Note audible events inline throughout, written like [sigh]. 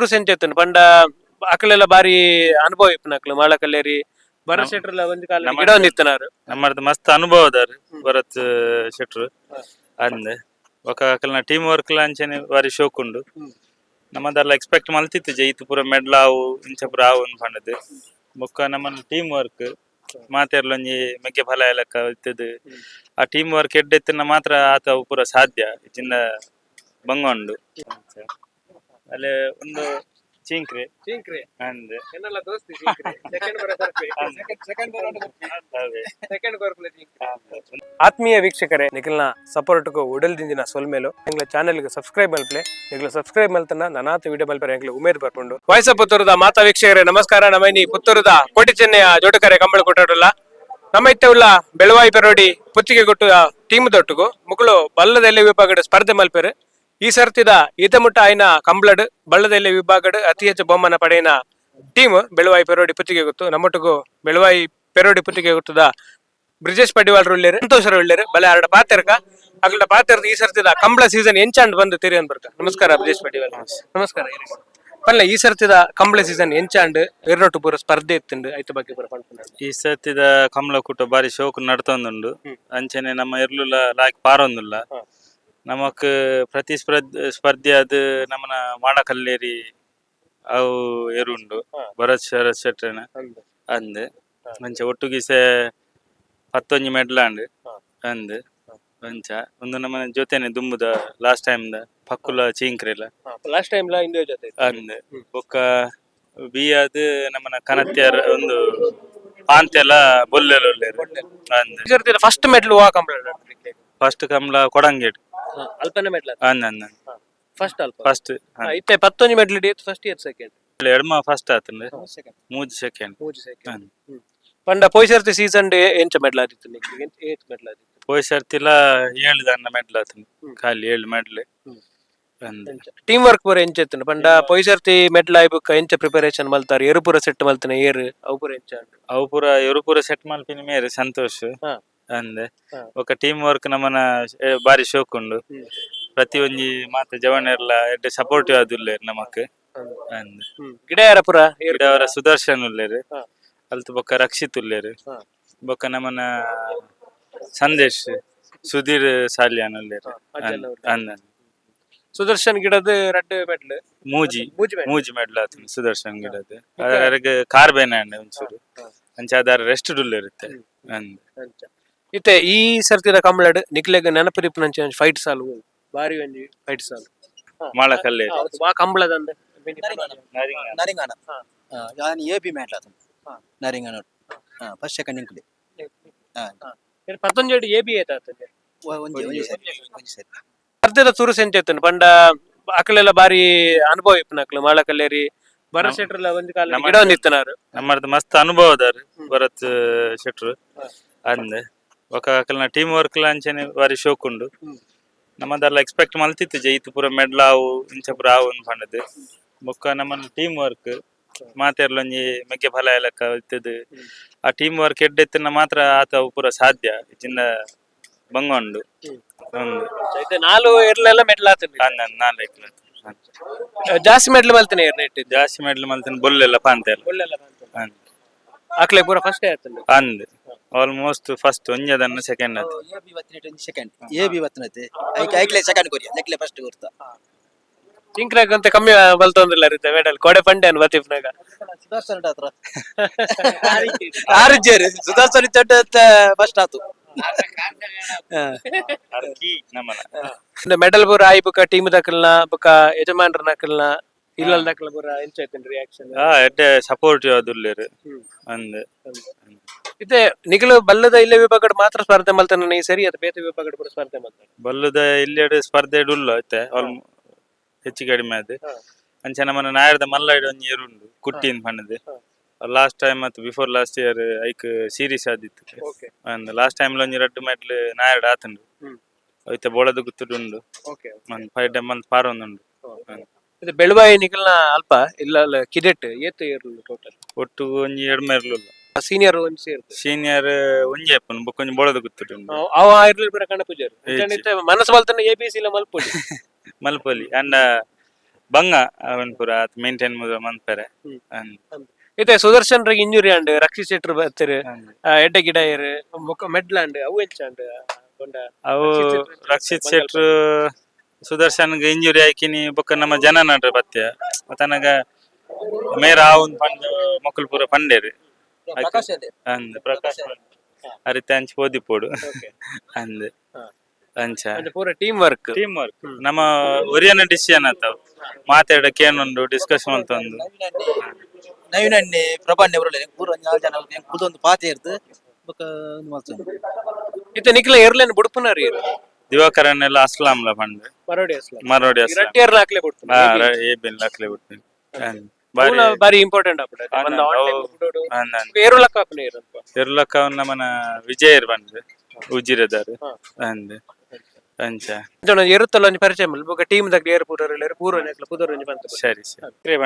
ತುರುಸು ಎಂಚೆತ್ತುಂಡು ಪಂಡ ಅಕ್ಲೆಲ್ಲ ಬಾರಿ ಅನುಭವ ಇಪ್ಪುನ ಅಕ್ಲು ಮಾಳ ಕಲ್ಲೇರಿ ಭರತ್ ಒಂದು ಕಾಲ ಗಿಡ ನಮ್ಮದು ಮಸ್ತ್ ಅನುಭವ ಭರತ್ ಶೆಟ್ರು. ಅಂದೆ ఒక ಅಕಲ್ನ ಟೀಮ್ ವರ್ಕ್ ಅಂಚನೆ ಬಾರಿ ಶೋಕ್ ಉಂಡು. ಎಕ್ಸ್ಪೆಕ್ಟ್ ಮಲ್ತಿತ್ತು ಜೈ. ಇತ್ತು ಪೂರ ಮೆಡ್ಲ್ ಆವು ಇಂಚ ಪೂರ ಆವು ಪಂಡದು ಬೊಕ್ಕ ನಮ್ಮ ಟೀಮ್ ವರ್ಕ್ ಮಾತೆರ್ಲ ಒಂಜಿ ಮೆಗ್ಗೆ ಫಲ ಎಲ್ಲಕ್ಕ ಇತ್ತದು. ಆ ಟೀಮ್ ವರ್ಕ್ ಎಡ್ಡೆತ್ತಿನ ಮಾತ್ರ ಆತ ಪೂರ ಸಾಧ್ಯ ಬಂಗ ಬಂಗೊಂಡು. ಅಲ್ಲೇ ಒಂದು ಚಿಂಕ್ರಿ. ಚಿಂಕ್ರಿ? ಅಂದೆ ಎನ್ನಲ್ಲ ದೋಸ್ತಿ ಚಿಂಕ್ರೆ. ಸೆಕೆಂಡ್ [laughs] ಆತ್ಮೀಯ ವೀಕ್ಷಕರೇ ನಿಖಿಲ್ನ ಸಪೋರ್ಟ್ಗೂ ಉಡಲ್ದಿಂದಿನ ಸೊಲ್ಮೇಲು ನಿಂಗ್ಲ ಚಾನೆಲ್ಗೆ ಸಬ್ಸ್ಕ್ರೈಬ್ ಮಲ್ಪ್ಲೆ ನಿಗ್ಲ ಸಬ್ಸ್ಕ್ರೈಬ್ ಮಲ್ತನ ನನಾತ ವಿಡಿಯೋ ಮಲ್ಪರೆ ಎಂಗ್ಲ ಉಮೇದ್ ಬರ್ಕೊಂಡು. ವಯಸ್ಸ ಪುತ್ತೂರದ ಮಾತಾ ವೀಕ್ಷಕರೇ ನಮಸ್ಕಾರ. ನಮೈನಿ ಪುತ್ತೂರದ ಕೋಟಿ ಚೆನ್ನೆಯ ಜೋಟಕರೆ ಕಂಬಳ ಕೊಟ್ಟಾಡಲ್ಲ ನಮ್ಮ ಇತ್ತವುಳ್ಳ ಬೆಳವಾಯಿ ಪೆರೋಡಿ ಪುತ್ತಿಗೆ ಕೊಟ್ಟು ಟೀಮ್ ದೊಟ್ಟುಗು ಮುಗಳು ಬಲ್ಲದಲ್ಲಿ ವಿಭಾಗದ ಸ್ಪರ್ಧೆ ಮಲ್ಪೆರು. ಈ ಸರ್ತಿದ ಈತಮುಟ್ಟ ಆಯ್ನ ಕಂಬ್ಲಡ್ ಬಳ್ಳದಲ್ಲಿ ವಿಭಾಗಡ್ ಅತಿ ಹೆಚ್ಚು ಬೊಮ್ಮನ ಪಡೆಯಿನ ಟೀಮ್ ಬೆಳವಾಯಿ ಪೆರೋಡಿ ಪುತ್ತಿಗೆ ಗೊತ್ತು. ನಮ್ಮೊಟ್ಟಿಗೂ ಬೆಳವಾಯಿ ಪೆರೋಡಿ ಪುತ್ತಿಗೆ ಗೊತ್ತದ ಬ್ರಿಜೇಶ್ ಪಡಿವಾಲ್ರು ಉಳ್ಳೇರಿ ಸಂತೋಷರು ಉಳ್ಳೇರಿ ಬಲೆ ಆರಡ ಪಾತೆರ್ಕ ಅಗಲ ಪಾತೆರ್ದ ಈ ಸರ್ತಿದ ಕಂಬಳ ಸೀಸನ್ ಎಂಚಾಂಡ್ ಬಂದು ತಿರಿ ಅನ್ಬರ್ಕ ನಮಸ್ಕಾರ ಬ್ರಿಜೇಶ್ ಪಡಿವಾಲ್ ನಮಸ್ಕಾರ ಪಲ್ಲ ಈ ಸರ್ತಿದ ಕಂಬಳ ಸೀಸನ್ ಎಂಚಾಂಡ್ ಎರಡೊಟ್ಟು ಪೂರ ಸ್ಪರ್ಧೆ ಇತ್ತುಂಡು. ಐತ ಬಗ್ಗೆ ಪೂರ ಸರ್ತಿದ ಈ ಕೂಟ ಬಾರಿ ಶೋಕ್ ನಡ್ತೊಂದುಂಡು. ಅಂಚನೆ ನಮ್ಮ ಎರ್ಲುಲ ಲಾಕ್ ಪಾರೊಂದುಲ್ಲ. ನಮಕ್ ಪ್ರತಿ ಸ್ಪರ್ಧ ಅದು ನಮ್ಮನ ಮಾಡಕಲ್ಲೇರಿ ಅವು ಎರುಂಡು. ಭರತ್ ಶರತ್ ಶೆಟ್ರನ ಅಂದ್. ಮಂಚ ಒಟ್ಟುಗಿಸೆ ಹತ್ತೊಂಜಿ ಮೆಡ್ಲಾಂಡ್. ಅಂದ್. ಮಂಚ ಒಂದು ನಮ್ಮ ಜೊತೆನೆ ದುಂಬುದ ಲಾಸ್ಟ್ ಟೈಮ್ ದ ಪಕ್ಕುಲ ಚೀಂಕ್ರೆಲ. ಲಾಸ್ಟ್ ಟೈಮ್ ಲಾ ಇಂದ ಜೊತೆ ಅಂದ್. ಬೊಕ್ಕ ಬಿಯಾದ್ ನಮ್ಮನ ಕನತ್ಯಾರ ಒಂದು ಪಾಂತೆಲ ಬೊಲ್ಲೆಲ್ಲ ಅಂದ್. ಫಸ್ಟ್ ಮೆಡ್ಲು ವಾ ಕಂಬಳ? ಫಸ್ಟ್ ಕಮಲ ಕೊಡಂಗೇಟ್ ಅಲ್ಪನೆ ಮೆಟ್ಲ ಅಂದ್ ಅಂದ್ ಫಸ್ಟ್ ಅಲ್ಪ. ಫಸ್ಟ್ ಇತ್ತೆ ಪತ್ತೊಂಜಿ ಮೆಟ್ಲು ಡೇಟ್ ಫಸ್ಟ್ ಇಯರ್ ಸೆಕೆಂಡ್ ಎಡ್ಮ ಫಸ್ಟ್ ಆತಂದ್ರೆ. ಮೂಜ್ ಸೆಕೆಂಡ್ ಮೂಜಿ ಸೆಕೆಂಡ್ ಪಂಡ ಪೋಯ್ಸರ್ತಿ ಸೀಸನ್ ಡೇ ಎಂಚ ಮೆಡ್ಲ ಆದಿತ್ತು ಏತ್ ಮೆಡ್ಲ ಆದಿತ್ತು? ಪೋಯ್ ಸರ್ತಿಲ ಏಳು ದನ್ನ ಮೆಡ್ಲ ಆತಂದು. ಖಾಲಿ ಏಳು ಮೆಡ್ಲ್. ಟೀಮ್ ವರ್ಕ್ ಪೂರ ಎಂಚ ಇತ್ತು ಪಂಡ ಪೊಯ್ಸರ್ತಿ ಮೆಡ್ಲ ಆಯ್ಬುಕ್ಕ ಎಂಚ ಪ್ರಿಪರೇಷನ್ ಮಲ್ತಾರೆ ಎರುಪುರ ಸೆಟ್ ಮಲ್ತನ ಏರ್ ಅವು ಪೂರ ಎಂಚ ಅವು ಪೂರ ಎರುಪುರ ಪೂರ ಸೆಟ್ ಮಲ್ಪಿನ ಮೇರೆ ಸಂತೋಷ್. ಅಂದೆ. ಬೊಕ ఒక ಟೀಮ್ ವರ್ಕ್ ನಮನ ಬಾರಿ ಶೋಕ್ ಉಂಡು. ಪ್ರತಿ ಒಂಜಿ ಮಾತ ಜವನೆರ್ಲ ಎಡ್ಡೆ ಸಪೋರ್ಟಿವ್ ಆದುಲ್ಲೇರ್ ನಮಕ್. ಅಂದ್. ಗಿಡ ಯಾರ ಪುರ? ಏರ್ ಗಿಡವರ ಸುದರ್ಶನ್ ಉಲ್ಲೇರ್. ಅಲ್ತ್ ಬೊಕ್ಕ ರಕ್ಷಿತ್ ಉಲ್ಲೇರ್. ಹಾ. ಬೊಕ್ಕ ನಮನ ಸಂದೇಶ್ ಸುಧೀರ್ ಸಾಲಿಯಾನ್ ಉಲ್ಲೇರ್. ಅಂದ್. ಸುದರ್ಶನ್ ಗಿಡದ ರೆಡ್ ಮೆಡ್ಲ್? ಮೂಜಿ. ಮೂಜಿ ಮೆಡ್ಲ್. ಆತನ ಸುದರ್ಶನ್ ಗಿಡದ. ಅದರಾಗ ಕಾರ್ಬೇನ ಅಂಡ್ ಒಂಚೂರು ಅಂಚೆ ಅಂಚ ಅದರ ರೆಸ್ಟ್ ಇರುತ್ತೆ ಅಂದ್. ಇತ್ತೆ ಈ ಸರ್ತಿದ ಕಂಬ್ಲಡ್ ನಿಕ್ಲೆಗ್ ನೆನಪಿರಿಪ್ಪು ನಂಚಿ ಫೈಟ್ ಸಾಲು ಬಾರಿ ಒಂಜಿ ಫೈಟ್ ಸಾಲು. ಮಾಳ ಕಲ್ಲೆ. ಬಾ ಕಂಬ್ಳದ ಅಂದೆ ನಾನು ಎ ಪಿ ಮ್ಯಾಟ್ ಆತನು ನರಿಂಗಾಣ ಫಸ್ಟ್ ಸೆಕೆಂಡ್ ಇಂಕ್ಲಿ ಪತ್ತೊಂಜೇಡು ಎ ಬಿ ಏತ ಆತದೆ ಒಂಜಿ ಒಂಜಿ ಸರಿ ಅರ್ಧದ ತುರು ಸೆಂಚ್ ಪಂಡ ಅಕ್ಲೆಲ್ಲ ಬಾರಿ ಅನುಭವ ಇಪ್ಪ ಅಕ್ಲು ಮಾಳ ಕಲ್ಲೇರಿ. ಭರತ್ ಶೆಟ್ರ್ ಒಂದು ಕಾಲ ಗಿಡ ನಿತ್ತನಾರು ನಮ್ಮ ಮಸ್ತ್ ಅನುಭವ ಅದಾರ ಭರತ್ ಶೆಟ್ರು. ಅಂದೆ. ಬೊಕ ಅಕಲ್ನ ಟೀಮ್ ವರ್ಕ್ ಲಾಂಚನೆ ಬಾರಿ ಶೋಕುಂಡು ನಮ್ಮದಲ್ಲ ಎಕ್ಸ್ಪೆಕ್ಟ್ ಮಲ್ತಿತ್ತು ಜೈತ್ ಪೂರ ಮೆಡ್ಲ್ ಆವು ಇಂಚ ಪೂರ ಆವು ಅನ್ಪಂಡದ್ ಬೊಕ್ಕ ನಮ್ಮನ್ನ ಟೀಮ್ ವರ್ಕ್ ಮಾತೆರ್ಲೊಂಜಿ ಮೆಗ್ಗೆ ಫಲ ಎಲ್ಲಕ್ಕ ಇತ್ತದು ಆ ಟೀಮ್ ವರ್ಕ್ ಎಡ್ಡೆತ್ತಿನ ಮಾತ್ರ ಆತ ಪೂರ ಸಾಧ್ಯ ಚಿನ್ನ ಬಂಗೊಂಡು. ನಾಲು ಎರ್ಲೆಲ್ಲ ಮೆಡ್ಲ್ ಆತಂಡ್ ನಾಲ್ಕು ಎಕ್ಲ ಜಾಸ್ತಿ ಮೆಡ್ಲ್ ಮಲ್ತಿನ ಎರ್ನ ಇಟ್ಟಿದ್ದು? ಜಾಸ್ತಿ ಮೆಡ್ಲ್ ಮಲ್ತೇನೆ ಬೊಲ್ಲೆಲ್ಲ ಪಾಂತೆ ಬೊಲ್ಲೆಲ್ಲ ಆಕ್ಲೆ ಪೂರ ಫಸ್ಟ್ ಆಯ್ತಲ್ಲ ಅಂದ್ ಆಲ್ಮೋಸ್ಟ್ ಫಸ್ಟ್ ಒಂಜದನ್ನು ಸೆಕೆಂಡ್ ಅದು. A B second A B ಐಕ್ಲೆ second ಕೊರಿಯ ನೆಕ್ಲೆ ಫಸ್ಟ್ ಗುರ್ತ ತಿಂಕ್ರಾಗ ಅಂತ ಕಮ್ಮಿ ಬಲ್ತೊಂದಿಲ್ಲ ರೀತ ವೇಡಲ್ ಕೋಡೆ ಪಂಡೆ ಅನ್ ಬತಿಫ್ನಾಗ ಸುಧಾರ್ಸನ್ ಹತ್ರ. ಆರು ಜೇರು ಸುಧಾರ್ಸನ್ ತೊಟ್ಟ ಫಸ್ಟ್ ಆತು. ಮೆಡಲ್ ಬುರ ಆಯಿ ಬುಕ ಟೀಮ್ ದಕಲ್ನ ಬುಕ ಯಜಮಾನ್ರ ನಕಲ್ನ ಇಲ್ಲಲ್ ದಕಲ್ ಬುರ ಎಂಚ ರಿಯಾಕ್ಷನ್ ಹಾ ಎಡ್ಡೆ ಸಪೋರ್ಟ್ ಯಾವ್ದು ಅಂದ್. ಇತ್ತೆ ನಿಖಲು ಬಲ್ಲದ ಇಲ್ಲೇ ವಿಭಾಗಡ್ ಮಾತ್ರ ಸ್ಪರ್ಧೆ ಮಲ್ತಾನ ಈ ಸರಿ ಅದು ಬೇತೆ ವಿಭಾಗಡ್ ಪೂರ ಸ್ಪರ್ಧೆ ಮಲ್ತಾನೆ. ಬಲ್ಲದ ಇಲ್ಲೆಡೆ ಸ್ಪರ್ಧೆ ಉಲ್ಲ ಐತೆ ಆಲ್ ಹೆಚ್ಚು ಕಡಿಮೆ ಅದು ಹಾ. ಅಂಚ ನಮ್ಮನ ನಾಯರ್ದ ಮಲ್ಲಾಯ್ಡ್ ಒಂಜಿ ಉಂಡು ಕುಟ್ಟಿನ್ ಪಣ್ಣದು ಲಾಸ್ಟ್ ಟೈಮ್ ಮತ್ತು ಬಿಫೋರ್ ಲಾಸ್ಟ್ ಇಯರ್ ಐಕ್ ಸೀರೀಸ್ ಆದಿತ್ತು. ಓಕೆ. ಅಂದ್ ಲಾಸ್ಟ್ ಟೈಮ್ ಒಂಜಿ ರಡ್ಡು ಮೆಡ್ಲ್ ನಾಯರ್ಡ್ ಆತುಂಡು. ಹ್ಮ್. ಐತೆ ಬೋಳದ ಗುತ್ತುಡುಂಡು ಓಕೆ ಒಂದು ಫೈವ್ ಟೈಮ್ ಮಂತ್ ಪಾರೊಂದುಂಡು ಇದು ಬೆಳವಾಯಿ ನಿಗಲ್ನ ಅಲ್ಪ ಇಲ್ಲ ಅಲ್ಲ ಕಿಡೆಟ್ ಏತ್ ಇರಲು ಟೋಟಲ್ ಒಟ್ಟು ಒಂಜಿ ಎರಡು ಇರ್ಲಿಲ್ಲ ಸೀನಿಯರ್ ಒಂದ್ ಸೇರ್ತು ಸೀನಿಯರ್ ಒಂಜಿ ಅಪ್ಪನ್ ಬೊಕ್ಕೊಂಜಿ ಬೋಳದ ಗೊತ್ತಿಟ್ಟು ಅವ ಇರ್ಲಿ ಬರ ಕಣ ಪೂಜಾರಿ ಮನಸ್ ಮನಸ್ಸು ಮಲ್ತಾನೆ ಎ ಬಿ ಸಿ ಇಲ್ಲ ಮಲ್ಪೊಲಿ. [laughs] ಮಲ್ಪಲ್ಲಿ ಅಂಡ ಬಂಗ ಅವನ್ ಪೂರ ಮೇಂಟೈನ್ ಮುದ ಮನ್ಪೆರೆ. ಇತ್ತೆ ಸುದರ್ಶನ್ ರಿಗೆ ಇಂಜುರಿ ಅಂಡ್ ರಕ್ಷಿ ಶೆಟ್ರು ಬರ್ತಾರೆ. ಎಡ್ಡೆ ಗಿಡ ಏರ್ ಮುಖ ಮೆಡ್ಲಾಂಡ್ ಅವು ಹೆಚ್ಚಂಡ್ ಅವು ರಕ್ಷಿತ್ ಶೆಟ್ರ್ ಸುದರ್ಶನ್ ಶೆಟ್ರು ಸುದರ್ಶನ್ಗೆ ಇಂಜುರಿ ಆಯ್ಕಿನಿ ಬೊಕ್ಕ ನಮ್ಮ ಜನ ನಡ್ರೆ ಬತ್ತೆ ತನಗ ಮೇರ ಆವುನ್ ಪಂಡ್ ಮಕ್ಕಳು ಪೂರ ಪಂಡೇರಿ. ಪ್ರಕಾಶ್ ಅದೇ. ಅಂದ್. ಪ್ರಕಾಶ್ ಅರಿತ ಅಂಚ್ ಓದಿ ಪೋಡು ಅಂದ್. ಅಂಚ. ಅಂದ್ರೆ ಪೂರ ಟೀಮ್ ವರ್ಕ್ ಟೀಮ್ ವರ್ಕ್ ನಮ್ಮ ಒರಿಯನ ಡಿಸಿಷನ್ ಆತಾವ್ ಮಾತಾಡಕ್ಕೆ ಏನೊಂದು ಡಿಸ್ಕಷನ್ ಅಂತ ಒಂದು. ನವೀನ ಅಣ್ಣೆ ಪ್ರಭಾಣ್ಣೆ ಬರಲ್ಲ ಪೂರ ಒಂದ್ ನಾಲ್ಕು ಜನ ಕುದೊಂದು ಪಾತೆ ಇರ್ತು ಬೊಕ್ಕ ಒಂದು ಮಾಡ್ತಾರೆ ಇತ್ತೆ ನಿಕ್ಲ ಏರ್ಲೈನ್ ಬುಡ್ಪುನಾರಿ ದಿವಾಕರನ್ ಎಲ್ಲ ಅಸ್ಲಾಂಲ ಪಂಡ್ ಮರೋಡಿ ಅಸ್ಲ ಮರೋಡಿ ಅಸ್ಲಾಂ ರಟ್ಟಿಯರ್ ಲಾಕ್ಲೆ ಹಾಕ್ಲೇ ಬಿಡ್ತು ಹಾ ಏ ಬೆನ್ ಲಕ್ಲೆ ಬಿಡ್ತೀನಿ ಅಂದ್. ಬಾರಿ ಬಾರಿ ಇಂಪಾರ್ಟೆಂಟ್ ಆಗ್ಬಿಡ ಹಾ, ಒಂದು ನಾವು- ಆನ್ಲೈನ್ ಬಿಡೋಡು ಅಂದ್ ಅಂದ್. ಏರು ಲಕ್ಕ ಇರ್ಲಕ್ಕ ನಮ್ಮನ ವಿಜಯರ್ ಬಂದ್ ಉಜಿರದಾರು ಹಾ. ಅಂದ್. ಅಂಚ. ಜನ ಏರುತ್ತಲ್ಲ ಒಂಜಿ ಪರಿಚಯ ಬೊಕ ಟೀಮ್ ದಾಗ ಏರ್ ಪೂರ ಏರ್ ಪೂರ ನೆಕ್ಲ ಪುದರ್ ಒಂಜಿ ಬಂತು. ಸರಿ ಸರಿ. ಕ್ರೇ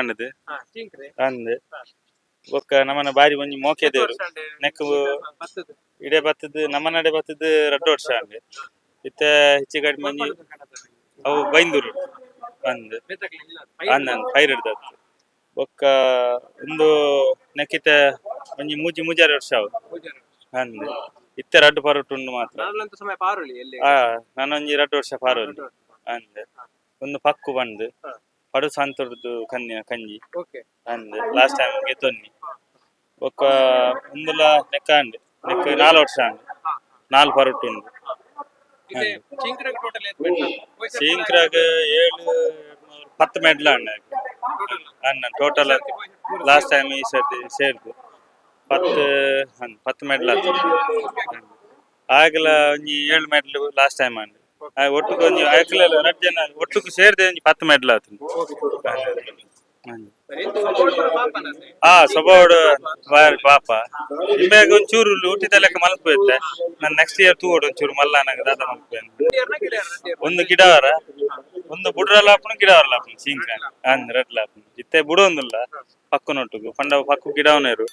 ಅಂದ್. ಬೊಕ್ಕ ನಮ್ಮನ ಬಾರಿ ಒಂಜಿ ಮೋಕೆದೇರು ನೆಕ್ ಇಡೆ ಬತ್ತದ ನಮ್ಮ ನಡೆ ಬತ್ತದ ರಡ್ಡ ವರ್ಷ ಅಂದೆ. ಇತ್ತ ಹೆಚ್ಚು ಕಡಿಮೆ ಮಂಜಿ ಅವು ಬೈಂದೂರು. ಅಂದ್. ಅಂದ್ ಪೈರ್ ಹಿಡ್ದತ್ತು ಬೊಕ್ಕ ಉಂದು ನೆಕ್ಕಿತ ಒಂಜಿ ಮೂಜಿ ಮೂಜಾರು ವರ್ಷ ಅವು ಅಂದ್ ಇತ್ತೆ ರಡ್ಡು ಪರೋಟ ಉಂಡು ಮಾತ್ರ. ಹಾ ಸಮಯ ಪಾರುಳಿ ಎಲ್ಲಿ? ಆ ನಾನೊಂಜಿ ರಡ್ಡು ವರ್ಷ ಪಾರೋಲಿ. ಅಂದ್ ಒಂದು ಪಕ್ಕು ಬಂದು. ಪಡು ಸಂತುರ್ದು ಕನ್ಯ ಕಂಜಿ. ಓಕೆ. ಅಂದ್ ಲಾಸ್ಟ್ ಟೈಮ್ ಗೆದ್ದೊನ್ನಿ ಬೊಕ್ಕ ಒಂದುಲ ನೆಕ್ಕ ಅಂಡ್ ನೆಕ್ಕ ನಾಲ್ ವರ್ಷ ಅಂಡ್ ನಾಲ್ ಪರೋಟ ಉಂಡು. ಇದೆ ಚಿಂಕ್ರೆ ಟೋಟಲ್ ಎತ್ ಬಿಟ್ಟು? ಶೀಂಕ್ರಾಗ ಏಳು ಹತ್ತು ಮೆಡ್ಲ ಅಣ್ಣ. ಅಣ್ಣ ಟೋಟಲ್ ಲಾಸ್ಟ್ ಟೈಮ್ ಈ ಸರ್ತಿ ಸೇರ್ದು ಹತ್ತು ಹತ್ತು ಮೆಡ್ಲ ಆಯ್ತು. ಆಗಲ ಒಂಜಿ ಏಳು ಮೆಡ್ಲ್ ಲಾಸ್ಟ್ ಟೈಮ್ ಅಣ್ಣ. ಒಟ್ಟು ಒಂಜಿ ಆಕಲ ನಟ್ ಜನ ಒಟ್ಟಿಗೆ ಸೇರಿದೆ ಒಂಜಿ ಹತ್ತು ಮೆಡ್ಲ ಆತು ಆ ಸ್ವಭಾವಡು ಬಾರಿ ಪಾಪ. ನಿಮ್ಮಾಗ ಒಂಚೂರು ಹುಟ್ಟಿದ ಲೆಕ್ಕ ಮಲ್ಪುತ್ತೆ ನಾನು ನೆಕ್ಸ್ಟ್ ಇಯರ್ ತೂಗೋಡು ಒಂಚೂರು ಮಲ್ಲ ನನಗೆ ದಾದ ಮಲ್ಪೇನು ಒಂದು ಗಿಡವರ. ಒಂದು ಬುಡ್ರ ಹಾಪುನು ಗಿಡ ಹಾಪುನು ಸೀಂಕ ಅಂದ್ ರಡ್ಲ ಹಾಪುನು ಇತ್ತೆ ಬುಡೊಂದುಲ್ಲ. ಪಕ್ಕನೊಟ್ಟುಗು. ಪಂಡ ಪಕ್ಕು ಗಿಡವನೇರು.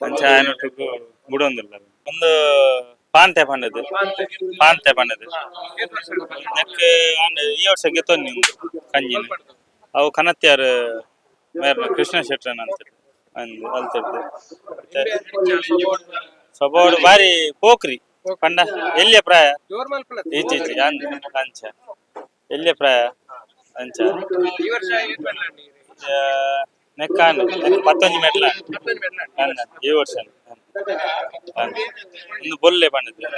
ಅಂಚ ಆಯನೊಟ್ಟುಗು ಬುಡೊಂದುಲ್ಲ. ಒಂದು ಪಾಂತೆ ಪಂಡದು. ಪಾಂತೆ ಪಂಡದು. ಈ ವರ್ಷ ಗೆತ್ತೊನ್ನಿ ಕಂಜಿನ. ಅವು ಕನತ್ಯಾರ ಮೇರ್ನ ಕೃಷ್ಣ ಶೆಟ್ರನ್ ಅಂತ ಅಂದ್ ಸ್ವಭಾವ ಬಾರಿ ಪೋಕ್ರಿ ಪಂಡ ಎಲ್ಲಿಯ ಪ್ರಾಯ? ಈಚೆ ಈಚೆ ಅಂಚ ಎಲ್ಲಿಯ ಪ್ರಾಯ ಅಂಚ? ಈ ವರ್ಷ ಏನ್ ಮಾಡ್ಲ. ನೀರು ಆ, ನೆಕ್ಕ ಅಂದ್ ಮೆಟ್ಲ ಈ ವರ್ಷ. ಒಂದು ಬೊಲ್ಲೆ ಬಂದಿದ್ದೆ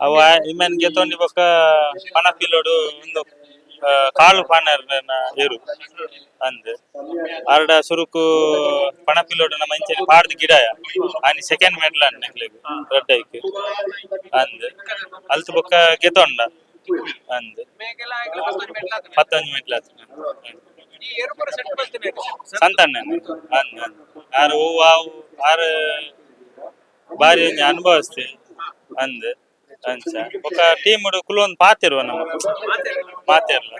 ಅವ ಇಮೆನ್ ಗೆತ್ತೊಂಡಿ ಬೊಕ್ಕ ಪಣ ಪಿಲೋಡು ಒಂದು ಕಾಳು ಪಾನರ್ನ ಏರು ಅಂದ್. ಆರ್ಡ ಸುರುಕು ಪಣ ಪಿಲೋಡು ನಮ್ಮ ಇಂಚೆ ಪಾಡ್ದು ಗಿಡ ಆನಿ ಸೆಕೆಂಡ್ ಮೆಟ್ಲ ನೆಕ್ಲೆಗ್. ಐಕ್ ಅಂದ್. ಅಲ್ತು ಬೊಕ್ಕ ಗೆತ್ತೊಂಡ ಪೂರ ಸೆಟ್ ಬರ್ತೇನೆ ಅಂದ್ ಅಂದ್ ಆರು ಹೂವು ಆವು ಆರು ಬಾರಿ ಒಂಜಿ ಅನುಭವಿಸ್ತೆ ಅಂದ್ ಅಂಚ ಬೊಕ ಟೀಮ್ ಕುಲೊಂದು ಪಾತಿರುವ ನಮ್ಮ ಮಾತಿರ್ಲ.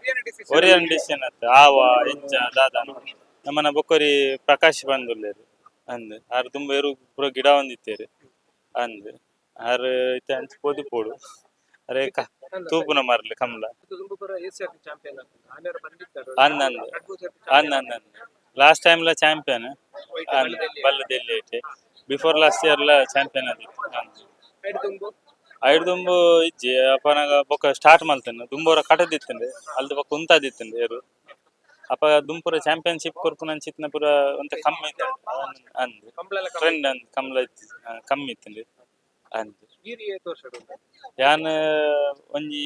ಒರಿಯನ್ ಡಿಸಿಷನ್ ಅತ್ತ ಆವ ಎಂಚ ದಾದಾನ ನಮ್ಮನ ಬೊಕೊರಿ ಪ್ರಕಾಶ್ ಬಂದುಲ್ಲೇರು ಅಂದ್ ಆರು ತುಂಬ ಎರು ಪೂರ ಗಿಡ ಒಂದಿತ್ತೇರಿ ಅಂದ್ ಆರು ಇತ್ತ ಹಂಚ್ ಪೋದು ಪೋಡು. ಅರೆ ಕ ತೂಪುನ ಮರ್ಲಿ ಕಮಲ. ತುಂಬ ಪೂರ ಏಸಿಯಾ ಚಾಂಪಿಯನ್ ಆನೆರು ಬಂದಿದ್ದಾರೆ ಅಂದ್ ಅಂದ್ ಅಂದ್ ಅಂದ್ ಅಂದ್ ಲಾಸ್ಟ್ ಟೈಮ್ ಲ ಚಾಂಪಿಯನ್ ಬಲ್ಲದಲ್ಲಿ ಐತೆ. ಬಿಫೋರ್ ಲಾಸ್ಟ್ ಇಯರ್ ಲ ಚಾಂಪಿಯನ್ ಆದಿತ್ತು ಅಂದ್ ತುಂಬು ಐಡ್ ದುಂಬು ಇಜ್ಜಿ ಅಪ್ಪನಾಗ ಬೊಕ್ಕ ಸ್ಟಾರ್ಟ್ ಮಾಡ್ತೇನೆ. ದುಂಬೋರ ಕಟದಿತ್ತಂದೆ. ಅಲ್ದ ಬೊಕ್ಕ ಉಂತಾದಿತ್ತಂಡೆ ಏರು. ಅಪ್ಪ ದುಂಪುರ ಚಾಂಪಿಯನ್ಶಿಪ್ ಕೊರ್ಪುನ ಚಿತ್ನ ಪುರ ಒಂತ ಕಮ್ಮಿ ಇತ್ತು ಅಂದ್ ಟ್ರೆಂಡ್ ಅಂದ್ ಕಮ್ಲ ಇತ್ತು. ಆ, ಕಮ್ಮಿ ಇತ್ತೆ ಅಂದ್ ಏತ್ ವರ್ಷ ಯಾನ್ ಒಂಜಿ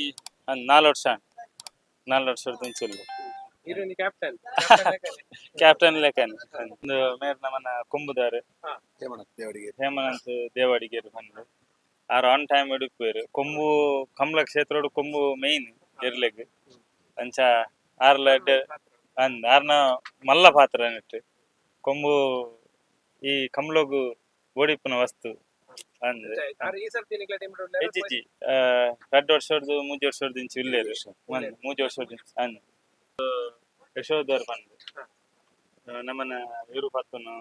ನಾಲ್ ವರ್ಷ. ನಾಲ್ ವರ್ಷ ತುಂಚುಲ್ಲು ಹೀರೋನಿ ಕ್ಯಾಪ್ಟನ್ ಕ್ಯಾಪ್ಟನ್ ಲೆಕ್ಕನ್. ಒಂದು ಮೇರ್ ನಮ್ಮನ ಕುಂಬುದಾರು. ದೇವರಿಗೆ ಹೇಮಂತ್ ದೇವಾಡಿಗೆರು. ಬಂದು. ಆರ್ ಆನ್ ಟೈಮ್ ಹಿಡುಕ್ಬೇರು. ಕೊಂಬು ಕಮಲ ಕ್ಷೇತ್ರೋಡು ಕೊಂಬು ಮೇಯ್ನ್ ಎರ್ಲೆಗ್ ಅಂಚ ಆರ್ಲ ಅಂದ್ ಆರ್ನ ಮಲ್ಲ ಪಾತ್ರ ನೆಟ್ಟು. ಕೊಂಬು ಈ ಕಮಲಗು ಓಡಿಪ್ಪನ ವಸ್ತು. ಅಂದ್ ಈ ಸರ್ತಿ ನಿಕ್ಲ ಟೀಮ್ ಹೆಜ್ಜಿಜ್ಜಿ ರಡ್ಡು ವರ್ಷದ್ದು ಮೂಜಿ ವರ್ಷದ್ದು ಇಂಚು ಒಂದ್ ಮೂಜಿ ವರ್ಷದ್ದು ಅಂದ್ ಯಶೋಧರ್ ಬಂದು ಆ, ನಮ್ಮನ ಇರು ಪತ್ತುನು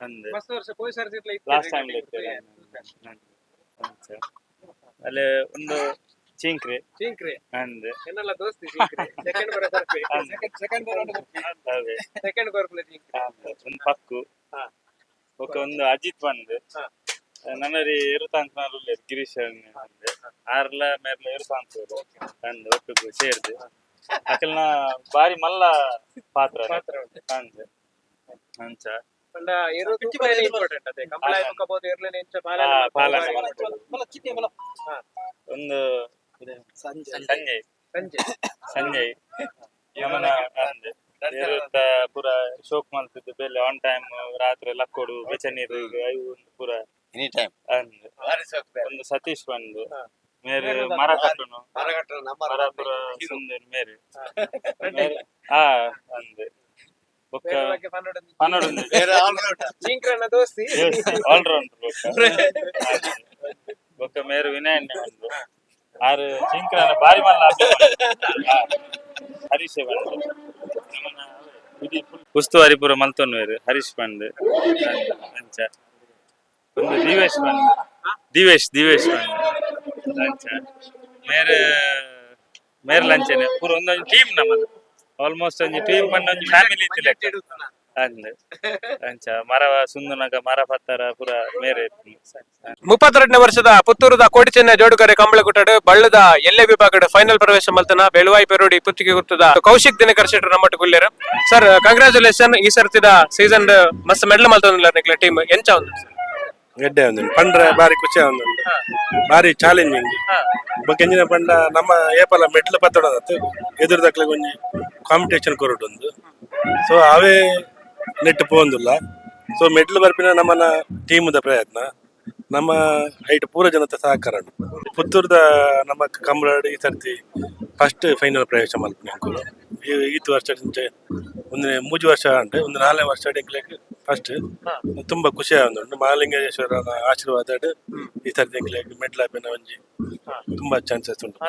ಅಂದ್ ಮಸ್ತ್ ವರ್ಷ ಪೋಯ್ ಸರ್ತಿ ಇಟ್ಲ ಲಾಸ್ಟ್ ಟೈಮ್ ಅಲ್ಲಿ ಒಂದು ಚಿಂಕ್ರೆ. ಚೀಂಕ್ರೆ? ಅಂದ್ ಎನ್ನಲ್ಲ ದೋಸ್ತಿ ಚೀಂಕ್ರೆ? ಸೆಕೆಂಡ್ ಬರ ಬರ್ಪೆ ಸೆಕೆಂಡ್ ಬರ ಸೆಕೆಂಡ್ ಬರ್ಪಲೆ ಚೀಂಕ್ರೆ. ಅಂದ್. ಒಂದು ಪಕ್ಕು. ಹಾ. ಒಂದು ಅಜಿತ್ ಬಂದ್. ನನ್ನರಿ ಇರುತಾಂತ ಗಿರೀಶ್ ಅಂದ್ ಆರ್ಲ ಮೇರ್ಲ ಇರುತಾಂತ ಅಂದ್ ಒಟ್ಟು ಸೇರ್ದು. ಅಕಲ್ನ ಬಾರಿ ಮಲ್ಲ ಪಾತ್ರ. ಅಂದ್. ಅಂಚ. ಒಂದು ಸಂಜೆ ಸಂಜಯ್. ಸಂಜೆ ಸಂಜಯ್. ನಮನ ಅಂದ್. ಇರುತ್ತ ಪೂರ ಶೋಕ್ ಮಲ್ತಿದ್ದು ಬೆಲೆ. ಆನ್ ಟೈಮ್ ರಾತ್ರಿ ಲಕ್ಕೋಡು ಬೆಚನೀರು ಅವು ಒಂದು ಪೂರ ಎನಿ ಟೈಮ್ ಅಂದ್ ಒಂದು ಸತೀಶ್ ಬಂದು ಹಾ. ಮೇರೆ ಮೇರೆ ಮರ ಕಟ್ಟುನು ಮರ ಪೂರ ಸುಂದರ್ ಮೇರೆ ಮೇರೆ- ಹಾ ಅಂದ್ ಬೊಕ್ಕ ಬೇರೆ ಬಗ್ಗೆ ಪನ್ನಡ ಪನ್ನೊಂದು ಚೀಂಕ್ರನ ದೋಸ್ತಿ ಆಲ್ರೌಂಡರ್ ಬೊಕ್ಕ ಮೇರು ವಿನಯ್ ಬಂದು ಆರು ಚಿಂಕ್ರನ ಬಾರಿ ಮಲ್ಲ ಹರೀಶ್ ಬಂದು ನಮ್ಮನ್ನ ಇಡೀ full ಉಸ್ತುವಾರಿ ಪೂರ ಮಲ್ತೊನ್ ಬೇರು ಹರೀಶ್ ಬಂದು ಅಂಚ ಒಂದು ದಿವೇಶ್ ಬಂದು. ದಿವೇಶ್ ದಿವೇಶ್ ಬಂದು. ಅಂಚ ಮೇರೆ ಮೇರೆ ಲಂಚನೆ ಪೂರ ಒಂದೊಂದು ಟೀಮ್ ನಮ್ಮದು. ಆಲ್ಮೋಸ್ಟ್ ಒಂದು ಟೀಮ್ ಬಂದು ಒಂದು ಫ್ಯಾಮಿಲಿ ಇತ್ತು ಲೆಕ್ಕ ಅಂದ್ ಅಂಚ ಮರ ಸುಂದನಗ ಮರ ಪತ್ತರ ಪೂರ ಮೇರೆ ಮುಪ್ಪತ್ತೆರಡನೇ ವರ್ಷದ ಪುತ್ತೂರದ ಕೋಟಿ ಚೆನ್ನ ಜೋಡುಗರೆ ಕಂಬಳಗುಟ್ಟಡು ಬಳ್ಳದ ಎಲ್ಲೆ ವಿಭಾಗದ ಫೈನಲ್ ಪ್ರವೇಶ ಮಲ್ತನ ಬೆಳುವಾಯಿ ಪೆರೋಡಿ ಪುತ್ತಿಗೆ ಗುರ್ತದ ಕೌಶಿಕ್ ದಿನಕರ್ ಶೆಟ್ಟರ್ ನಮ್ಮ ಗುಲ್ಲೇರ ಸರ್ ಕಂಗ್ರಾಚುಲೇಷನ್ ಈ ಸರ್ತಿದ ಸೀಸನ್ ಮಸ್ತ್ ಮೆಡಲ್ ಮಲ್ತೊಂದಿಲ್ಲ ನಿಕ್ಲ ಟೀಮ್ ಎಂಚ ಒಂದು? ಗೆಡ್ಡೆ ಒಂದು ಪಂಡ್ರೆ ಬಾರಿ ಖುಷಿ ಒಂದು ಬಾರಿ ಚಾಲೆಂಜಿಂಗ್ ಬೊಕೆಂಜಿನ ಪಂಡ ನಮ್ಮ ಏಪಲ ಮೆಟ್ಲು ಪತ್ತೊಡದತ್ತು. ಎದುರು ದಕ್ಲಿಗೆ ಒಂಜಿ ಕಾಂಪಿಟೇಷನ್ ಕೊರಟು ಒಂದು ಸೊ ಅವೇ ನೆಟ್ ಪೋಂದಿಲ್ಲ ಸೊ ಮೆಟ್ಲು ಬರ್ಪಿನ ನಮ್ಮನ ದ ಪ್ರಯತ್ನ. ನಮ್ಮ ಹೈಟ್ ಪೂರ ಜನತೆ ಸಹಕಾರ. ಪುತ್ತೂರ್ದ ನಮ್ಮ ಕಮ್ರಾಡ್ ಈ ಸರ್ತಿ ಫಸ್ಟ್ ಫೈನಲ್ ಪ್ರವೇಶ ಮಲ್ಪನೆ ಅಂಕುಲು. ಈ ಈತ್ ವರ್ಷ ಒಂದು ಮೂಜು ವರ್ಷ ಉಂಟು. ಒಂದು ನಾಲ್ಕು ವರ್ಷ ಡಿಂಕ್ಲೆಗ್ ಫಸ್ಟ್ ತುಂಬಾ ಖುಷಿ ಆಗುಂಡು ಮಹಾಲಿಂಗೇಶ್ವರನ ಆಶೀರ್ವಾದ ಈ ಸರ್ತಿ ಮೆಟ್ಲಾಪಿನ ಒಂಜಿ ತುಂಬಾ ಚಾನ್ಸಸ್ ಉಂಟು.